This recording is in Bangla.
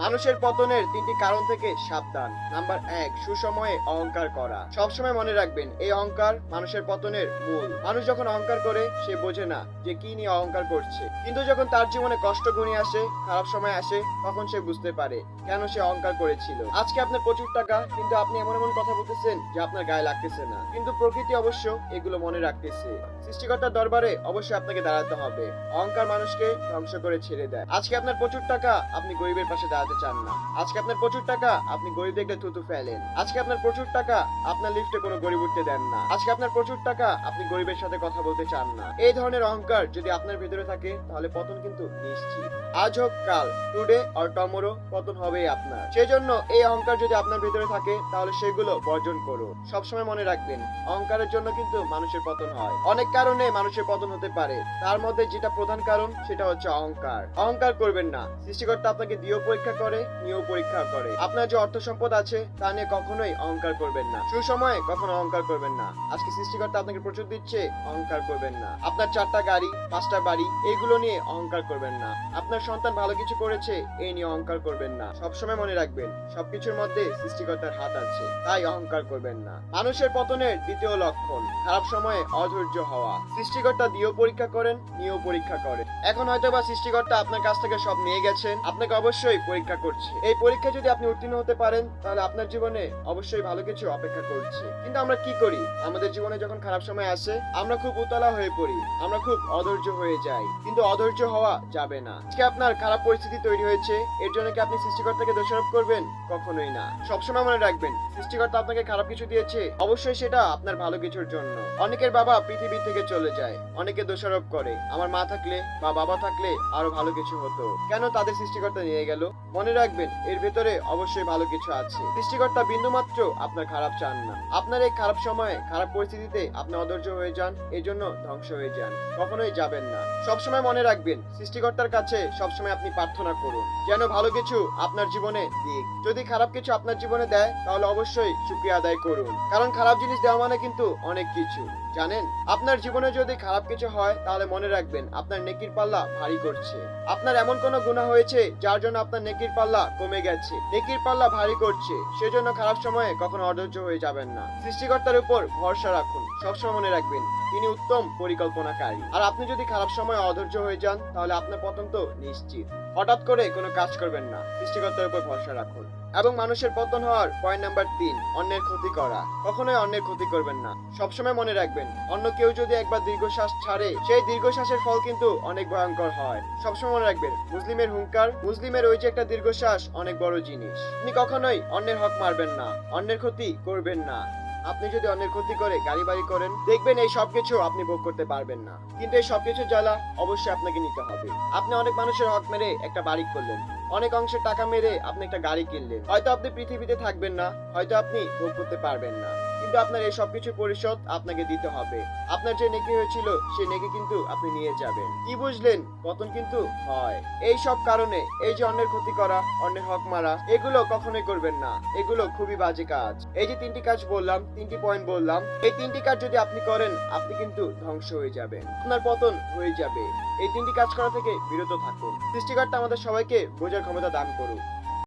মানুষের পতনের তিনটি কারণ থেকে সাবধান। নাম্বার এক, সুসময়ে অহংকার করা। সবসময় মনে রাখবেন, এই অহংকার মানুষের পতনের মূল। মানুষ যখন অহংকার করে, সে বোঝে না যে কি নিয়ে অহংকার করছে। কিন্তু যখন তার জীবনে কষ্ট ঘনিয়ে আসে, খারাপ সময় আসে, তখন সে বুঝতে পারে কেন সে অহংকার করেছিল। আজকে আপনার প্রচুর টাকা, কিন্তু আপনি এমন এমন কথা বলতেছেন যে আপনার গায়ে লাগতেছে না। কিন্তু প্রকৃতি অবশ্য এগুলো মনে রাখতেছে। সৃষ্টিকর্তার দরবারে অবশ্যই আপনাকে দাঁড়াতে হবে। অহংকার মানুষকে ধ্বংস করে ছেড়ে দেয়। আজকে আপনার প্রচুর টাকা, আপনি গরিবের পাশে দাঁড়াতে চান না। আজকে আপনার প্রচুর টাকা, আপনি গরিব দেখলে থুতু ফেলেন। আজকে আপনার প্রচুর টাকা, আপনার লিফটে কোনো গরিব উঠতে দেন না। আজকে আপনার প্রচুর টাকা, আপনি গরিবের সাথে কথা বলতে চান না। এই ধরনের অহংকার যদি আপনার ভিতরে থাকে, তাহলে পতন কিন্তু নিশ্চিত। আজ হোক কাল টুডে অর টমোরো পতন হবেই আপনার। সেজন্য এই অহংকার যদি আপনার ভিতরে থাকে, তাহলে সেগুলো বর্জন করো সবসময় মনে রাখবেন, অহংকারের জন্য কিন্তু মানুষের পতন হয়। অনেক কারণে মানুষের পতন হতে পারে। তার মধ্যে যেটা প্রধান কারণ, সেটা হচ্ছে অহংকার। অহংকার করবেন না। সৃষ্টিকর্তা আপনাকে দিয়েও পরীক্ষা করে নিয়েও পরীক্ষা করে। আপনার যে অর্থ সম্পদ আছে, তা নিয়ে কখনোই অহংকার করবেন না। সুসময়ে কখনো অহংকার করবেন না। আজকে সৃষ্টিকর্তা আপনাকে প্রচুর দিচ্ছে, অহংকার করবেন না। আপনার চারটা গাড়ি, পাঁচটা বাড়ি এইগুলো নিয়ে অহংকার করবেন না। আপনার সন্তান ভালো কিছু করেছে এই নিয়ে অহংকার করবেন না। সবসময় মনে রাখবেন, সবকিছুর মধ্যে সৃষ্টিকর্তার হাত আছে, তাই অহংকার করবেন না। মানুষের পতনের দ্বিতীয় লক্ষণ, খারাপ সময়ে অধৈর্য হওয়া। সৃষ্টিকর্তা দিয়েও পরীক্ষা করেন, নিয়েও পরীক্ষা করেন। এখন হয়তো বা সৃষ্টিকর্তা আপনার কাছ থেকে সব নিয়ে গেছেন। আপনাকে অবশ্যই পরীক্ষা করছে। এই পরীক্ষা যদি আপনি উত্তীর্ণ হতে পারেন, তাহলে আপনার জীবনে অবশ্যই ভালো কিছু অপেক্ষা করছে। কিন্তু আমরা কি করি? আমাদের জীবনে যখন খারাপ সময় আসে, আমরা খুব উতলা হয়ে পড়ি, আমরা খুব অধৈর্য হয়ে যাই। কিন্তু অধৈর্য হওয়া যাবে না। আজকে আপনার খারাপ পরিস্থিতি তৈরি হয়েছে, এর জন্য কি আপনি সৃষ্টিকর্তাকে দোষারোপ করবেন? কখনোই না। সবসময় মনে রাখবেন, সৃষ্টিকর্তা আপনাকে খারাপ কিছু দিয়েছে, অবশ্যই সেটা আপনার ভালো কিছুর জন্য। অনেকের বাবা পৃথিবী থেকে চলে যায়, অনেকে দোষারোপ করে। আমার মা থাকলে বা বাবা থাকলে আরও ভালো কিছু হতো। কেন তাদের সৃষ্টিকর্তা নিয়ে গেল? মনে রাখবেন, এর ভেতরে অবশ্যই ভালো কিছু আছে। সৃষ্টিকর্তা বিন্দু মাত্র আপনার খারাপ চান না। আপনার এই খারাপ সময়ে, খারাপ পরিস্থিতিতে আপনি অধৈর্য হয়ে যান এই জন্য ধ্বংস হয়ে যান। কখনোই যাবেন না। সবসময় মনে রাখবেন, সৃষ্টিকর্তার কাছে সবসময় আপনি প্রার্থনা করুন। যেন ভালো কিছু আপনার জীবনে দিক। যদি খারাপ কিছু আপনার জীবনে দেয়, তাহলে অবশ্যই শুক্রিয়া আদায় করুন। কারণ খারাপ জিনিস দেওয়া মানে কিন্তু অনেক কিছু। জানেন, আপনার জীবনে যদি খারাপ কিছু হয়, তাহলে মনে রাখবেন, আপনার নেকির পাল্লা ভারী করছে। আপনার এমন কোনো গুণা হয়েছে, যার জন্য আপনার নেকির পাল্লা কমে গেছে। নেকির পাল্লা ভারী করছে, সেজন্য খারাপ সময়ে কখনো অধৈর্য হয়ে যাবেন না। সৃষ্টিকর্তার উপর ভরসা রাখুন, সবসময় মনে রাখবেন তিনি উত্তম পরিকল্পনাকারী। আর আপনি যদি খারাপ সময় অধৈর্য হয়ে যান, তাহলে আপনার পতন তো নিশ্চিত। হঠাৎ করে কোনো কাজ করবেন না। সৃষ্টিকর্তার উপর ভরসা রাখুন। এবং মানুষের পতন হওয়ার পয়েন্ট নাম্বার তিন, অন্যের ক্ষতি করা। কখনোই অন্যের ক্ষতি করবেন না। সবসময় মনে রাখবেন, অন্য কেউ যদি একবার দীর্ঘশ্বাস ছাড়ে, সেই দীর্ঘশ্বাসের ফল কিন্তু অনেক ভয়ঙ্কর হয়। সবসময় মনে রাখবেন, মুসলিমের হুঙ্কার মুসলিমের ওই যে একটা দীর্ঘশ্বাস অনেক বড় জিনিস। আপনি কখনোই অন্যের হক মারবেন না, অন্যের ক্ষতি করবেন না। আপনি যদি অন্যের ক্ষতি করে গাড়ি বাড়ি করেন, দেখবেন এই সবকিছু আপনি ভোগ করতে পারবেন না। কিন্তু এই সবকিছু জ্বালা অবশ্যই আপনাকে নিতে হবে। আপনি অনেক মানুষের হক মেরে একটা বাড়ি করলেন। অনেক অংশের টাকা মেরে আপনি একটা গাড়ি কিনলেন। হয়তো আপনি পৃথিবীতে থাকবেন না, হয়তো আপনি ভোগ করতে পারবেন না। কিন্তু আপনার এই সবকিছু পরিশোধ আপনাকে দিতে হবে। আপনার যে নেকি হয়েছিল সেই নেকি কিন্তু আপনি নিয়ে যাবেন। কি বুঝলেন? পতন কিন্তু হয়। এই সব কারণে এই যে অন্যের ক্ষতি করা, অন্যের হক মারা, এগুলো কখনোই করবেন না। এগুলো খুবই বাজে কাজ। এই যে তিনটি কাজ বললাম, তিনটি পয়েন্ট বললাম, এই তিনটি কাজ যদি আপনি করেন, আপনি কিন্তু ধ্বংস হয়ে যাবেন। আপনার পতন হয়ে যাবে। এই তিনটি কাজ করা থেকে বিরত থাকুন। সৃষ্টিকর্তা আমাদের সবাইকে বোঝার ক্ষমতা দান করুক।